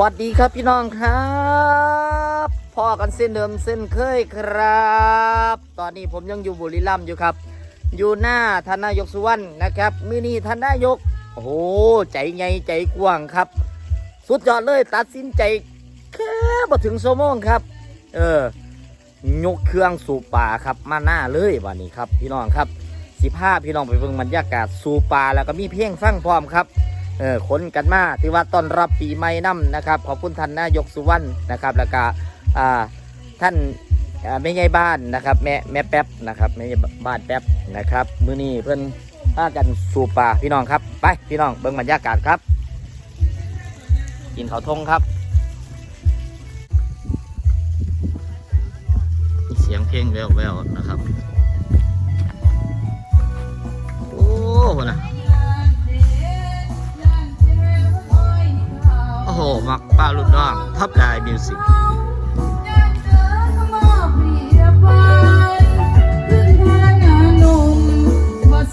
วัสดีครับพี่น้องครับพ่อกันเส้นเดิมเส้นเคยครับ ตอนนี้ผมยังอยู่บุรีรัมย์อยู่ครับ อยู่หน้าทานนายกสุวรรณนะครับมือนี้ท่านนายก โอ้โหใจใหญ่ใจกว้างครับ สุดยอดเลยตัดสินใจแค่มาถึงโซโมงครับ เออยกเครื่องสูบป่าครับมาหน้าเลยวันนี้ครับ พี่น้องครับสิบห้าพี่น้องไปเบิ่งบรรยากาศสูบป่าแล้วก็มีเพลงฟังพร้อมครับ ออคนกันมาที่ว่าต้อนรับปีใหม่น้ำนะครับ ขอบคุณท่านนายกสุวรรณนะครับแล้วก็ท่านแม่ใหญ่บ้านนะครับแม่แม่แป๊บนะครับแม่ใหญ่บ้านแป๊บนะครับ มื้อนี้เพิ่อนพากันสูบป่าพี่น้องครับ ไปพี่น้องเบิ่งบรรยากาศครับ กินเขาทงครับ เสียงเพลงแววๆนะครับ โอ้โหนะ อ้โห มักป้ารุ่นน้องท็อปไดมิวสิก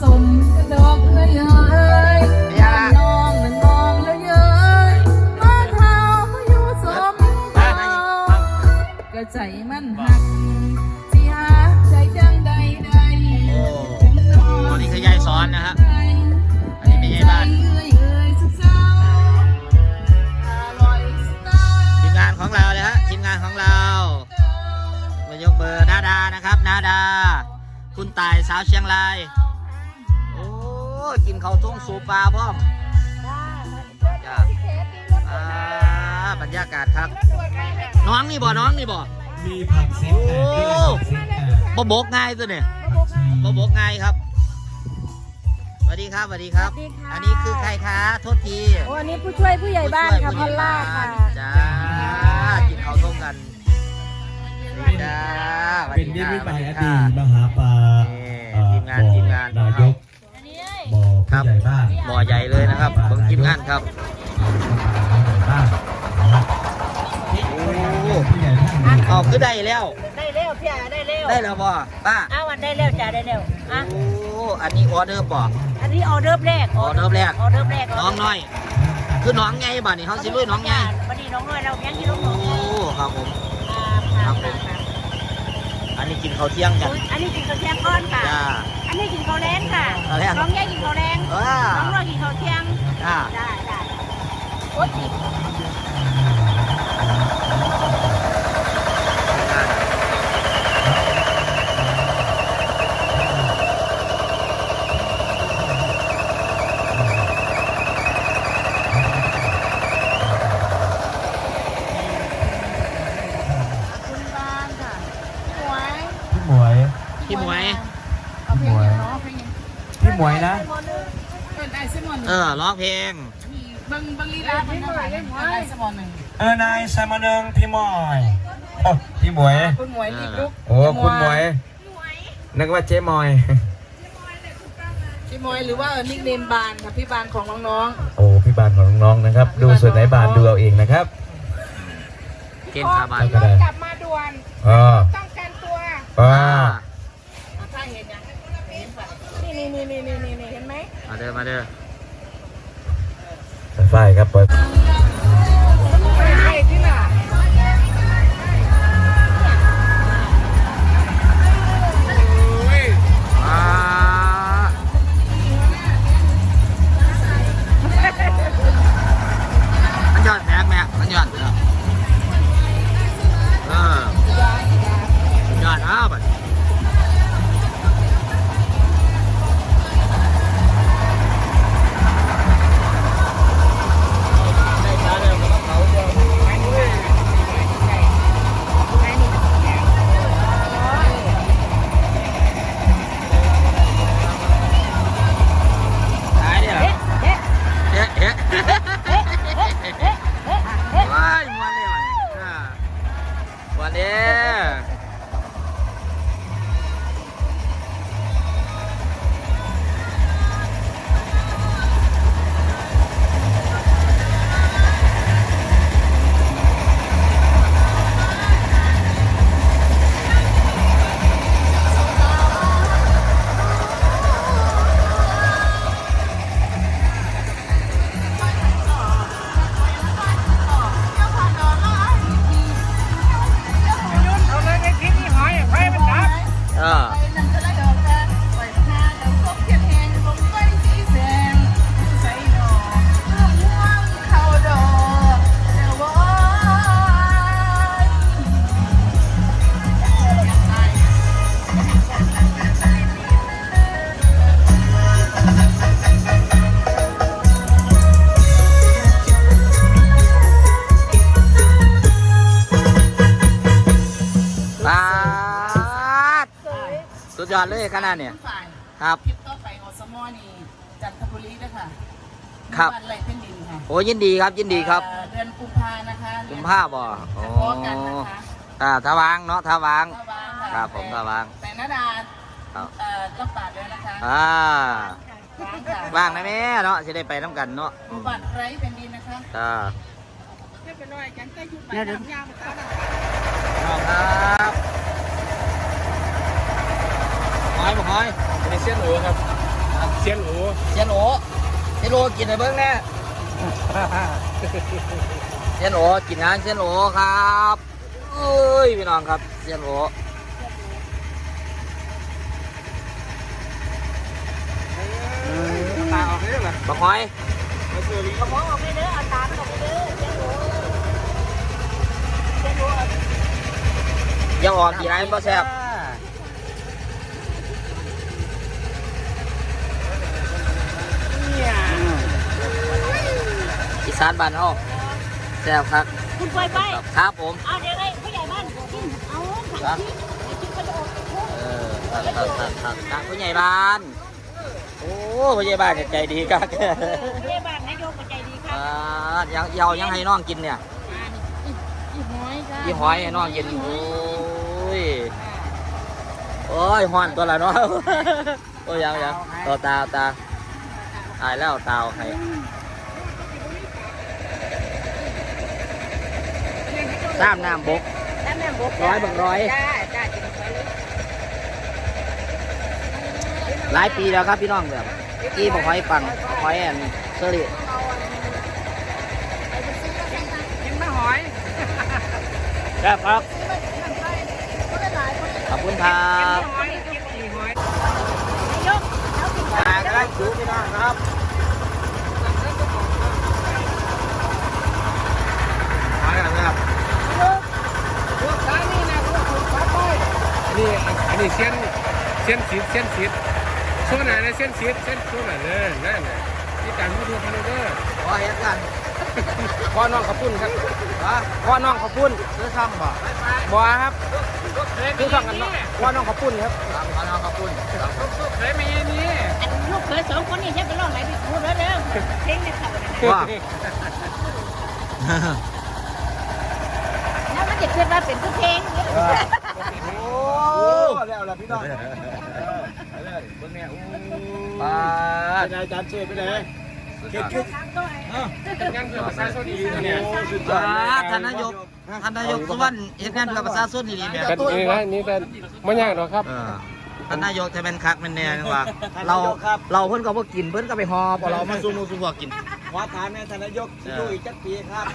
สมกระดอกเอ้ยเอ้ยน้องนั่นมองแล้วเย้ยมาเท้าเขาอยู่สมเราก็ใจมันหักสิหาใจจังใดใดโอ้ตอนนี้คือยายสอนนะฮะ ยกเบอร์นาดานะครับนาดา คุณตายสาวเชียงราย โอ้กินข้าวต้มสูปลาพร้อมจ้าอ่าบรรยากาศครับ น้องนี่บ่น้องนี่บ่มีผักเส้นแตกด้วยผักเส้นแตกบ่บกง่ายตัวเนี่ยบ่บกง่ายครับสวัสดีครับสวัสดีครับ สวัสดีค่ะ อันนี้คือใครคะโทษทีโอ้อันนี้ผู้ช่วยผู้ใหญ่บ้านค่ะพอลล่าค่ะ จ้า สวัสเป็นดีนิค่ะมิตสหวัมายสดีค่ะอดีตมหาปลานี่เอ่อทีมงานทีมงานบ่อนายกบ่อครับผู้ใหญ่บ้านบ่อใหญ่เลยนะครับเบิ่งทีมงานครับบ่อผู้ใหญ่บ้านนะครับโอ้ผู้ใหญ่ท่านหนึ่งเอาคือได้แล้ว ได้เร็วพี่อาได้เร็วได้แล้วบ่ป้าอ้าวันได้เร็วจ้าได้เร็วอะโอ้อันนี้ออเดอร์บ่อันนี้ออเดิร์ฟแรกออเดิร์ฟแรกออเดิร์ฟแรกน้องน้อย คือน้องไงบ่นี่เขาสิลุยน้องไงวันนี้น้องน้อยเรายังกินลูกน้โอ้อง ครับผม ครับ อันนี้ กินข้าวเที่ยงกันอันนี้กินข้าวเที่ยงก้อนค่ะ จ้า อันนี้กินข้าวแรงค่ะ ข้าวแลง น้องแย่กินข้าวแรงว้าน้องน้อยกินข้าวเที่ยงอ่า ได้ได้โอ๊ยจิบ คุณบ้านค่ะหวย พี่หมวย พี่หมวย เอาเพลงอย่างเนาะเพลงอย่าง พี่ หมวยนะเปิดไอซ์มอนหนึ่งเออร้องเพลงบังบังลีลาบังนะคะเปิดไอซ์มอนหนึ่งเออนายสมนึงพี่หมวยโอ้พี่หมวยคุณหมวยรีบลุกโอ้คุณหมวยนึกว่าเจ๊มอยพี่หมวยหรือว่านิกเนมบานค่ะพี่บานของน้องโอ้พี่บานของน้องๆนะครับ ดูส่วนไหนบานดูเอาเองนะครับเกณฑ์คาบานก็ได้กลับมาด่วนอ๋อต้องการตัว อ๋อ ถ้าเห็นยังนี่นี่นี่นี่นี่นี่เห็นไห มมาเด้อมาเด้อฝ่ายครับเปิดไม่ใช่ที่น่ะอ่ามันยอดแสงแม่มันยอดเลยเออยอดอ้าวบัด อดเลยขนาดเนี่ยฝ่ายครับ คลิปต่อไปอสมอนี่จันทบุรีด้วยค่ะครับบ้านไรเพ่นดินค่ะโอ้ยินดีครับยินดีครับ เอ่อเดือนกุมภานะคะกุมภาบ่จะอ๋อพอกันนะคะอ่าถ้าวางเนาะถ้าวางถ้าวางะครับผมถ้าวางแต่นาดาครับเอ่อต้องปาดด้วยนะคะอ่าวางค่ะว่างได้ไหมเนาะจะได้ไปน้ำกันเนาะบัตรไรเป็นดินนะคะ อ่าเดี๋ยวเดี๋ยวน้องครับห อยบ่หอยในเส้นหนูครับ เส้นหนูเซียนโอเซียนโอกินให้เบิ้งแน่เซียนโอกินงานเซียนโอครับเอ้ยพี่น้องครับเซียนโอตาออกได้ไหมบักหอยมาซื้อลิงอยังอ่อนกี่ไรมันบ่แซ่บอีสานบ้านเฮาแซ่บครับคุณไปไปครับผมเอาเดี๋ยวไอ้ผู้ใหญ่บ้านกินเอาครัถับงที่กินก็จะออกจากคุกเออครับครับครับครับครับผู้ใหญ่บ้าน โอ้ผู้ใหญ่บ้านเนี่ยใจดีครับผู้ใหญ่บ้านนายกก็ใจดีครัอ่าบยังเยายังให้น้องกินเนี่ยอีหอยค่ะยี่หอยให้น้องกินโอ้ยโอ้ยห้อนตัวละเนาะโอ้ยยังยังตัวตาตาตายแล้วตาเอาใค รสามน้ำบกแล้วแม่บกร้อยบักร้อย จ้าจ้ากินไปเลยหลายปีแล้วครับพี่น้องแบบกี้บอกหอยปังหอยแอนเซอรี่กินมะหอยแซ่บครับ ขอบคุณครับหอยกินอีหอย นายกเอากินไป มาก็ได้คิวพี่น้องครับมากันนะครับ นี่เส้นเส้นสีเส้นสีส่วนไหนนะเส้นสีเส้นส่วนไหนเลยนั่นนี่การพูดถึงพันธุ์เด้อขอเฮ็ดกันพ่อน้องขับปุ่นครับพ่อน้องขับปุ่นซื้อช่องบ่บัวครับคือสั่งกันเนาะพ่อน้องขับปุ่นครับครับขอน้องขอบคุณเคยมีนี่ลูกเคยสองคนนี่ใช่ไปร้องไหนไปพูดแล้วเด้อเพลงในเขาเนี่ยนะว่าแล้วมันจะคิดว่าเป็นผู้เพลง แล้วล่ะพี่น้องเบิ่งแน่โอ้ปาดเป็นอาจารย์เชิดไปเลยเก็บชุดงานเพื่อประชาชนดีเนี่ยปาดท่านนายกท่านนายกสุวรรณเฮ็ดงานเพื่อประชาชนนี่ดีแม่กันเองนะนี่แต่ไม่ยากหรอกครับเออท่านนายกจะเป็นคักเป็นแน่จังว่าเราเราเพิ่นก็บ่กินเพิ่นก็ไปหอบเอาเรามาสู่หมู่สู่พวกกินขอถามแม่ท่านนายกสิอยู่อีกจักปีครับ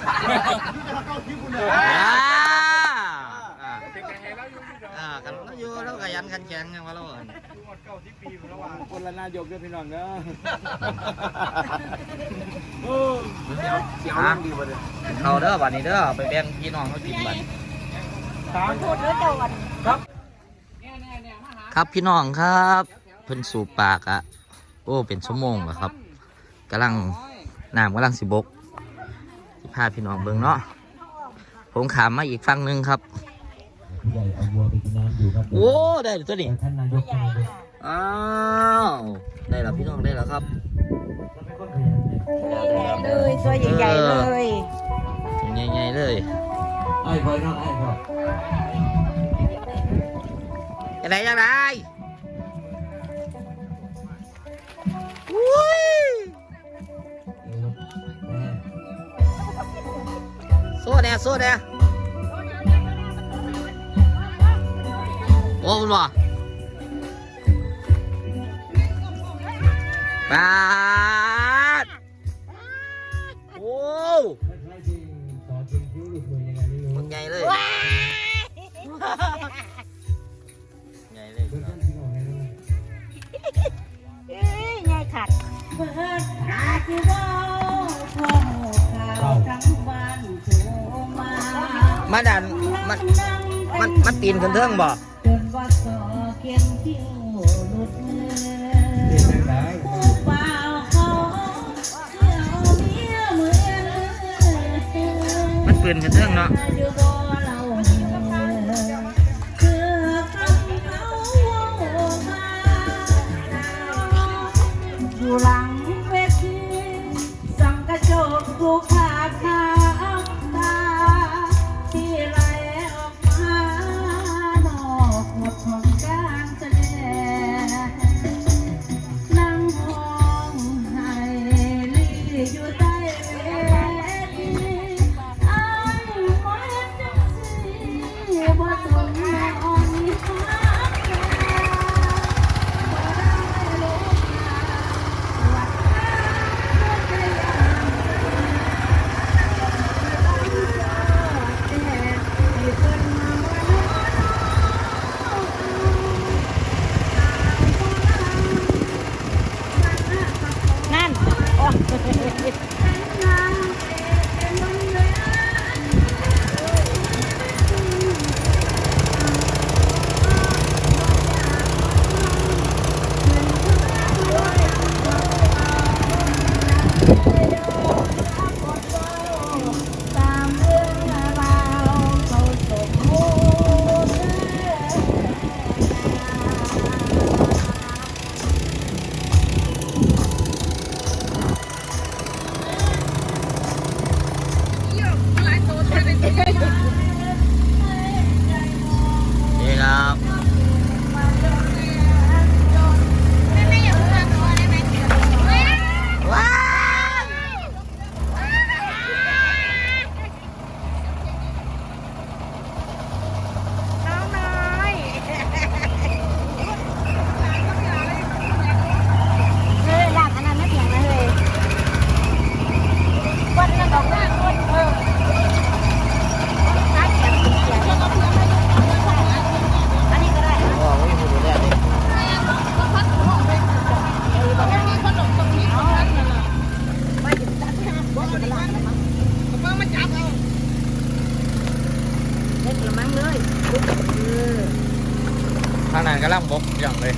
อ่าอ่าอ่ากันเราอยู่เราขยันขันแข็งอย่างว่าเราเอิ้นคนละนายกเด้อพี่น้องเด้อฮะเขาเด้อบัดนี้เด้อไปแบ่งพี่น้องเขากินบัดพูดแล้วเจ้าวันครับพี่น้องครับ เพิ่นสูบปากอะโอ้เป็นชั่วโมงแล้วครับกำลังน้ำกำลังสิบกที่พาพี่น้องเบิ่งเนาะผมขามมาอีกฝั่งหนึงครับ ผู้ใหญ่เอาวัวไปกินน้ำอยู่ครับโอ้ได้แล้วตัวนี้ท่านนายกท่านนายกอ้าวได้แล้วพี่น้องได้แล้วครับเลยตัวใหญ่ๆเลยตัวใหญ่ๆเลยไอ้คอยน้องไอ้คอยยังไงยังไงอุ้ยเออแม่โซ่แน่โซ่แน่ โอ้คุณบ่ปาดโอ้ใช่ที่ต่อจริงคิ้วลูกมือยังไงไม่รู้มันใหญ่เลยใหญ่เลยเบื้องต้นที่บอกให้รู้เอ้ยยายขัดเปิดหาที่ว่าข้อมูลข่าวทั้งบ้านโทรมามาดันมันมันมันตีนขึ้นเทิงบ่จน ว่าสอเขียนคิ้วหลุดมือเรียนจังไดผู้เปล่าเขาเที่ยวเมียเหมือน มันปืนขึ้นเทิงเนาะ อยู่บ่ ละมั้งเลยข้างในกำลังบกอย่างเลย